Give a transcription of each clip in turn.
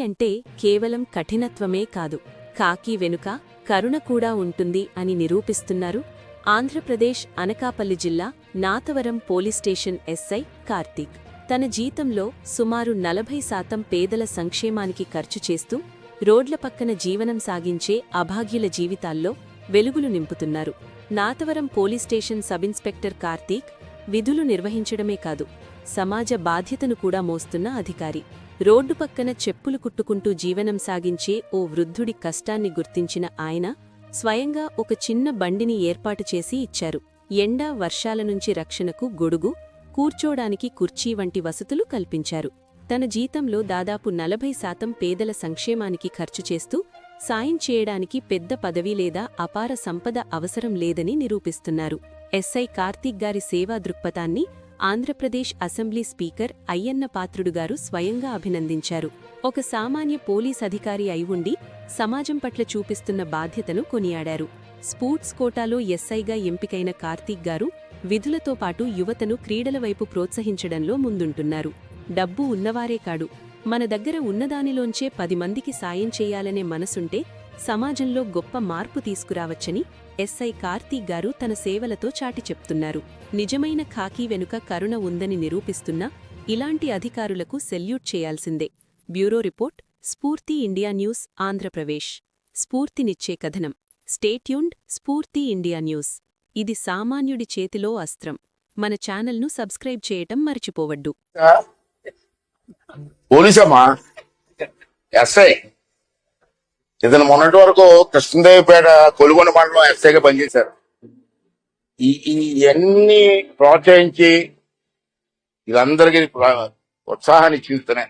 అంటే కేవలం కఠినత్వమే కాదు. కాకి వెనుక కరుణ కూడా ఉంటుంది అని నిరూపిస్తున్నారు ఆంధ్రప్రదేశ్ అనకాపల్లి జిల్లా Nathavaram police station SI Karthik. తన జీతంలో సుమారు నలభై శాతం పేదల సంక్షేమానికి ఖర్చు చేస్తూ రోడ్ల పక్కన జీవనం సాగించే అభాగ్యుల జీవితాల్లో వెలుగులు నింపుతున్నారు. Nathavaram police station sub inspector Karthik విధులు నిర్వహించడమే కాదు సమాజ బాధ్యతను కూడా మోస్తున్న అధికారి. రోడ్డు పక్కన చెప్పులు కుట్టుకుంటూ జీవనం సాగించే ఓ వృద్ధుడి కష్టాన్ని గుర్తించిన ఆయన స్వయంగా ఒక చిన్న బండిని ఏర్పాటు చేసి ఇచ్చారు. ఎండా వర్షాల నుంచి రక్షణకు గొడుగు కూర్చోడానికి కుర్చీ వంటి వసతులు కల్పించారు. తన జీతంలో దాదాపు నలభై శాతం పేదల సంక్షేమానికి ఖర్చు చేస్తూ సాయం చేయడానికి పెద్ద పదవి లేదా అపార సంపద అవసరం లేదని నిరూపిస్తున్నారు. ఎస్ఐ కార్తీక్ గారి సేవా దృక్పథాన్ని ఆంధ్రప్రదేశ్ అసెంబ్లీ స్పీకర్ అయ్యన్న పాత్రుడు గారు స్వయంగా అభినందించారు. ఒక సామాన్య పోలీస్ అధికారి అయి ఉండి సమాజం పట్ల చూపిస్తున్న బాధ్యతను కొనియాడారు. స్పోర్ట్స్ కోటాలో ఎస్ఐగా ఎంపికైన కార్తీక్ గారు విధులతో పాటు యువతను క్రీడల వైపు ప్రోత్సహించడంలో ముందుంటున్నారు. డబ్బు ఉన్నవారే కాడు. మన దగ్గర ఉన్నదానిలోంచే పది మందికి సాయం చేయాలనే మనసుంటే సమాజంలో గొప్ప మార్పు తీసుకురావచ్చని ఎస్ఐ కార్తీక్ గారు తన సేవలతో చాటి చెప్తున్నారు. నిజమైన ఖాకీ వెనుక కరుణ ఉందని నిరూపిస్తున్న ఇలాంటి అధికారులకు సెల్యూట్ చేయాల్సిందే. Bureau report Spoorthi India news Andhra Pradesh. స్ఫూర్తినిచ్చే కథనం. స్టేట్యూన్డ్ స్ఫూర్తి ఇండియా న్యూస్. ఇది సామాన్యుడి చేతిలో అస్త్రం. మన ఛానల్ను సబ్స్క్రైబ్ చేయటం మర్చిపోవద్దు. పోలీసమ్మా? ఎస్ఐ? ఇతను మొన్నటి వరకు కృష్ణదేవిపేట కొలుగొండ మండలం ఎస్ఐగా పనిచేశారు. ఈ ఇవన్నీ ప్రోత్సహించి వీళ్ళందరికీ ప్ర- ఉత్సాహాన్ని ఇచ్చితేనే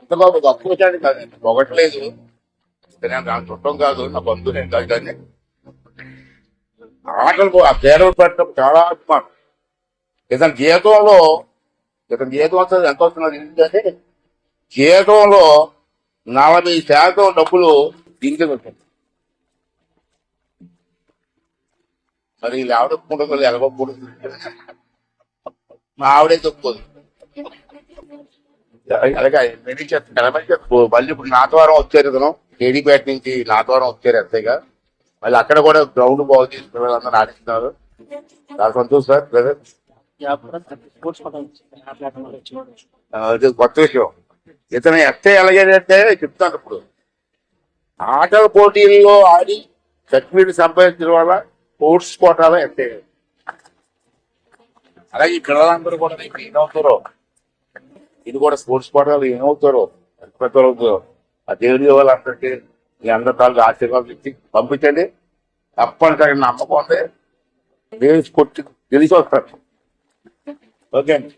అంతబాబు తక్కువ వచ్చాడు కాదు. పొగట్లేదు నేను దాని చుట్టం కాదు. నా బంధువు నేను కాదు కానీ ఆటలు ఆ పేదలు పెట్టడం చాలా అభిమానం ఇతని జీవితంలో ఇతని జీవితం వస్తుంది ఎంత వస్తున్నది ఏంటంటే జీతంలో నలభై శాతం డబ్బులు దీనికి మరి వీళ్ళు ఆవిడ ఒప్పుకుంటుందో ఎలగొప్పుకుంటుంది మా ఆవిడే తప్పుకోదు అలాగే మళ్ళీ ఇప్పుడు నాతవారం వచ్చారు ఇతను. కేడీపేట నుంచి నాతవారం వచ్చారు ఎంతగా మళ్ళీ అక్కడ కూడా గ్రౌండ్ బాగు చేసి పిల్లలందరూ ఆడిస్తున్నారు. చాలా సంతోషం సార్ బ్రదర్ కొత్త విషయం. ఇతను ఎస్ఐ ఎలాగేదంటే చెప్తాను ఇప్పుడు. ఆటల పోటీల్లో ఆడి సర్టిఫికేట్ సంపాదించడం వల్ల స్పోర్ట్స్ కోటాలో ఎస్ఐ అలాగే ఈ పిల్లలందరూ కూడా ఇప్పుడు ఏమవుతారో? ఇది కూడా స్పోర్ట్స్ కోటాలు ఏమవుతారో? ఎంత పెద్దలు అవుతారో ఆ దేవుడి వాళ్ళందరికీ మీ అందరి తాలూకు ఆశీర్వాదం ఇచ్చి పంపించండి. తప్పనిసరి నమ్మకం ఉంది. వేసి కొట్టి తెలిసి వస్తారు ఓకే అండి.